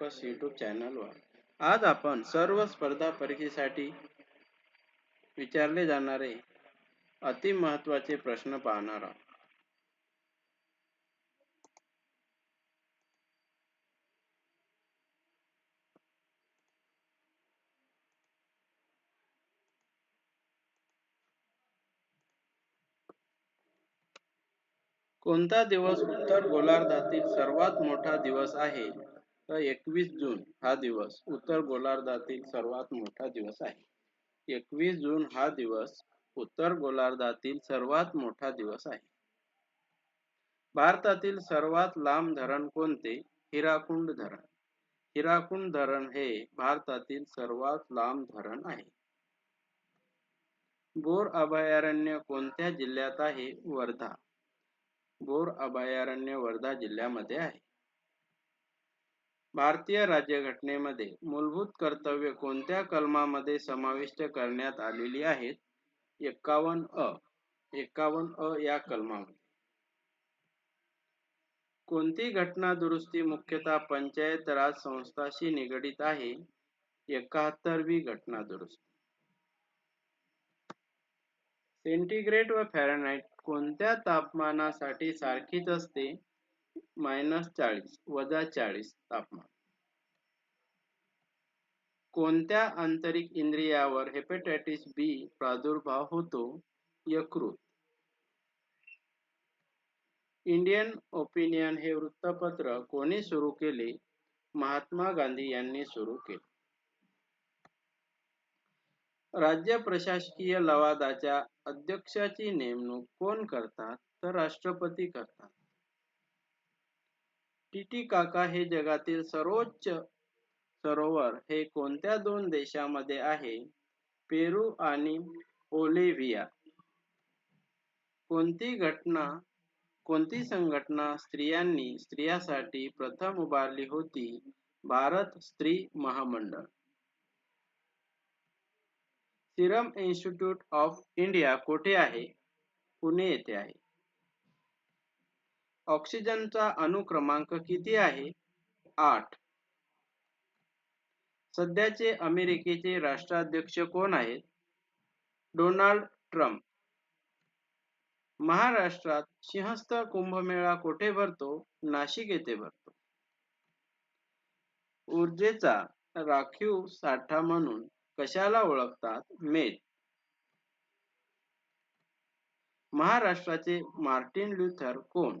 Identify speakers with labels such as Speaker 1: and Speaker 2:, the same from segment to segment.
Speaker 1: Focus YouTube चॅनलवर आज आपण सर्व स्पर्धा परीक्षेसाठी विचारले जाणारे अति महत्त्वाचे प्रश्न पाहणार आहोत. कोणता दिवस उत्तर गोलार्धातील सर्वात मोठा दिवस आहे? तर एकवीस जून हा दिवस उत्तर गोलार्धातील सर्वात मोठा दिवस आहे. एकवीस जून हा दिवस उत्तर गोलार्धातील सर्वात मोठा दिवस आहे. भारतातील सर्वात लांब धरण कोणते? हिराकुंड धरण. हिराकुंड धरण हे भारतातील सर्वात लांब धरण आहे. बोर अभयारण्य कोणत्या जिल्ह्यात आहे? वर्धा. बोर अभयारण्य वर्धा जिल्ह्यामध्ये आहे. भारतीय राज्यघटनेमध्ये मूलभूत कर्तव्य कोणत्या कलमामध्ये समाविष्ट करण्यात आलेली आहेत? एक्कावन्न अ. एक्कावन्न अ या कलमामध्ये. कोणती घटना दुरुस्ती मुख्यतः पंचायत राज संस्थाशी निगडित आहे? एकाहत्तरवी घटना दुरुस्ती. सेंटीग्रेड व फॅरनाईट कोणत्या तापमानासाठी सारखीच असते? मायनस चाळीस वजा चाळीस तापमान. कोणत्या आंतरिक इंद्रियावर हेपेटायटिस बी प्रादुर्भाव होतो? यकृत. इंडियन ओपिनियन हे वृत्तपत्र कोणी सुरू केले? महात्मा गांधी यांनी सुरू केले. राज्य प्रशासकीय लवादाच्या अध्यक्षाची नेमणूक कोण करतात? तर राष्ट्रपती करतात. टिटिकाका हे जगातील सर्वोच्च सरोवर हे कोणत्या दोन देशामध्ये आहे? पेरू आणि ओलेव्हिया. कोणती घटना कोणती संघटना स्त्रियांनी स्त्रियासाठी प्रथम उभारली होती? भारत स्त्री महामंडळ. सिरम इन्स्टिट्यूट ऑफ इंडिया कोठे आहे? पुणे येथे आहे. ऑक्सिजनचा अनुक्रमांक किती आहे? आठ. सध्याचे अमेरिकेचे राष्ट्राध्यक्ष कोण आहेत? Donald Trump. महाराष्ट्रात सिंहस्थ कुंभमेळा कोठे भरतो? नाशिक येथे भरतो. ऊर्जेचा राखीव साठा म्हणून कशाला ओळखतात? मेद. महाराष्ट्राचे मार्टिन ल्युथर कोण?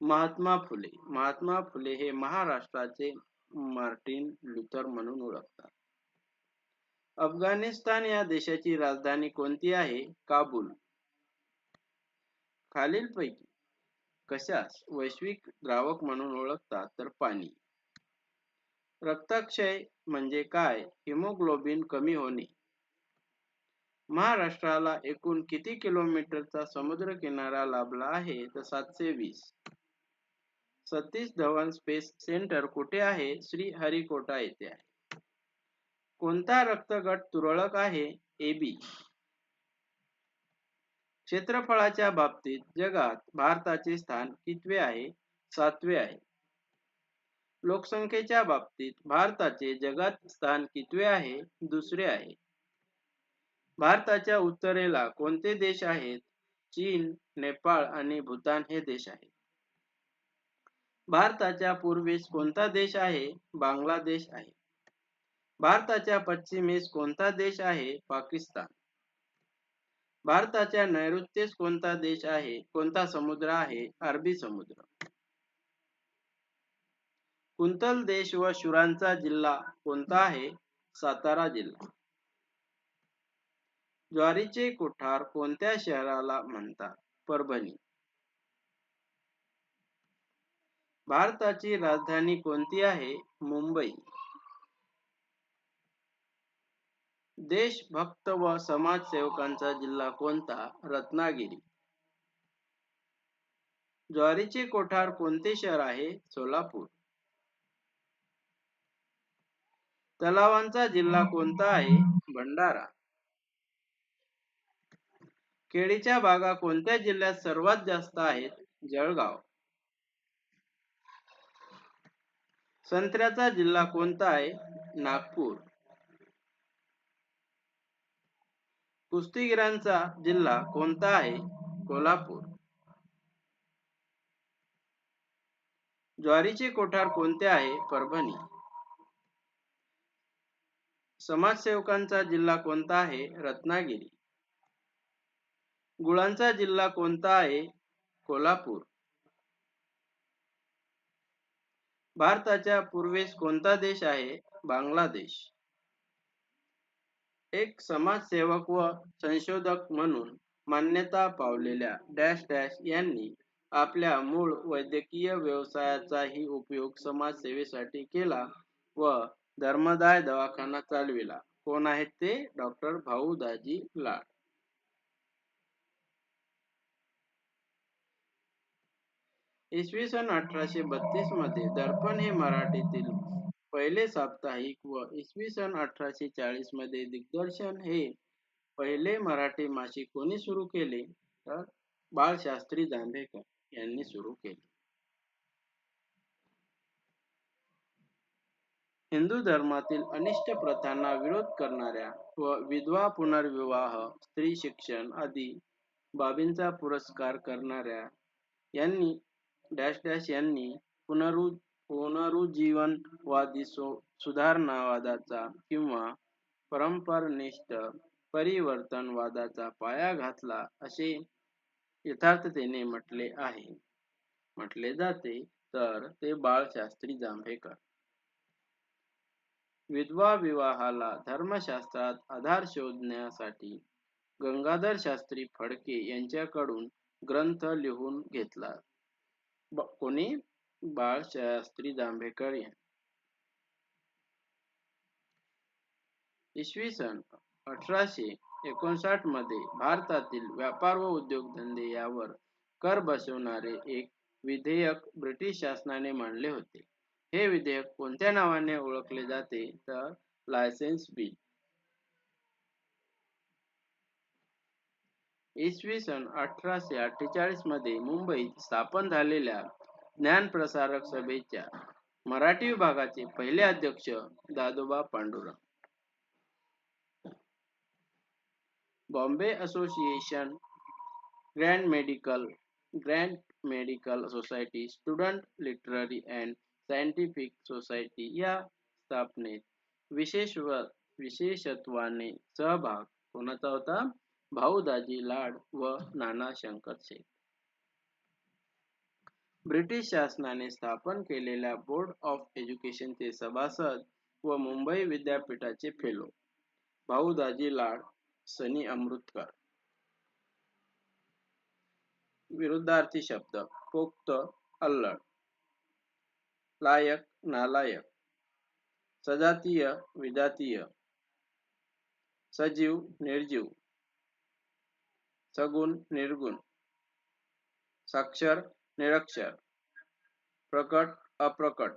Speaker 1: महात्मा फुले. महात्मा फुले हे महाराष्ट्राचे मार्टिन लुथर म्हणून ओळखतात. अफगाणिस्तान या देशाची राजधानी कोणती आहे? काबूल. खालीलपैकी कशास वैश्विक द्रावक म्हणून ओळखतात? तर पाणी. रक्ताक्षय म्हणजे काय? हिमोग्लोबिन कमी होणे. महाराष्ट्राला एकूण किती किलोमीटरचा समुद्र किनारा लाभला आहे? तर सातशे वीस. सतीश धवन स्पेस सेंटर कुठे आहे? श्री हरिकोटा येथे आहे. कोणता रक्तगट तुरळक आहे? एबी क्षेत्रफळाच्या बाबतीत जगात भारताचे स्थान कितवे आहे? सातवे आहे. लोकसंख्येच्या बाबतीत भारताचे जगात स्थान कितवे आहे? दुसरे आहे. भारताच्या उत्तरेला कोणते देश आहेत? चीन नेपाळ आणि भूतान हे देश आहेत. भारताच्या पूर्वेस कोणता देश आहे? बांगलादेश आहे. भारताच्या पश्चिमेस कोणता देश आहे? पाकिस्तान. भारताच्या नैऋत्येस कोणता देश आहे? कोणता समुद्र आहे? अरबी समुद्र. कुंतल देश व शुरांचा जिल्हा कोणता आहे? सातारा जिल्हा. ज्वारीचे कोठार कोणत्या शहराला म्हणतात? परभणी. भारताची राजधानी कोणती आहे? मुंबई. देशभक्त व समाजसेवकांचा जिल्हा कोणता? रत्नागिरी. ज्वारीचे कोठार कोणते शहर आहे? सोलापूर. तलावांचा जिल्हा कोणता आहे? भंडारा. केळीच्या बागा कोणत्या जिल्ह्यात सर्वात जास्त आहेत? जळगाव. संत्र्याचा जिल्हा कोणता आहे? नागपूर. कुस्तीगिरांचा जिल्हा कोणता आहे? कोल्हापूर. ज्वारीचे कोठार कोणते आहे? परभणी. समाजसेवकांचा जिल्हा कोणता आहे? रत्नागिरी. गुळांचा जिल्हा कोणता आहे? कोल्हापूर. भारताच्या पूर्वेस कोणता देश आहे? बांगलादेश. एक समाजसेवक व संशोधक म्हणून मान्यता पावलेल्या डॅश डॅश यांनी आपल्या मूळ वैद्यकीय व्यवसायाचाही उपयोग समाजसेवेसाठी केला व धर्मदाय दवाखाना चालविला. कोण आहेत ते? डॉक्टर भाऊ दाजी लाड. इसवी सन अठराशे बत्तीसमध्ये दर्पण हे मराठीतील पहिले साप्ताहिक व इसवी सन अठराशे चाळीसमध्ये दिग्दर्शन हे पहिले मराठी मासिक कोणी सुरू केले? तर बाळशास्त्री जांभेकर यांनी सुरू केले. हिंदू धर्मातील अनिष्ट प्रथांना विरोध करणाऱ्या व विधवा पुनर्विवाह स्त्री शिक्षण आदी बाबींचा पुरस्कार करणाऱ्या यांनी डॅश डॅश यांनी पुनरु पुनरुज्जीवनवादी सुधारणावादाचा किंवा परंपरनिष्ठ परिवर्तनवादाचा पाया घातला असे यथार्थतेने म्हटले आहे. म्हटले जाते तर ते बाळशास्त्री जांभेकर. विधवा विवाहाला धर्मशास्त्रात आधार शोधण्यासाठी गंगाधर शास्त्री फडके यांच्याकडून ग्रंथ लिहून घेतला. कोणी? बाळशास्त्री जांभेकर इसवी सन अठराशे एकोणसाठमध्ये भारतातील व्यापार व उद्योगधंदे यावर कर बसवणारे एक विधेयक ब्रिटिश शासनाने मांडले होते. हे विधेयक कोणत्या नावाने ओळखले जाते? तर लायसन्स बिल इसवी सन अठराशे अठ्ठेचाळीसमध्ये मुंबईत स्थापन झालेल्या ज्ञानप्रसारक सभेच्या मराठी विभागाचे पहिले अध्यक्ष Dadoba Pandurang. Bombay association grand medical grand medical society student literary and scientific society या स्थापनेत विशेष व विशेषत्वाने सहभाग कोणाचा होता? भाऊदाजी लाड व नाना शंकर शेख. ब्रिटिश शासनाने स्थापन केलेल्या बोर्ड ऑफ एज्युकेशनचे सभासद व मुंबई विद्यापीठाचे फेलो. भाऊदाजी लाड सनी अमृतकर. विरुद्धार्थी शब्द पोक्त अल्लड. लायक नालायक. सजातीय विजातीय. सजीव निर्जीव. सगुण निर्गुण साक्षर निरक्षर प्रकट अप्रकट.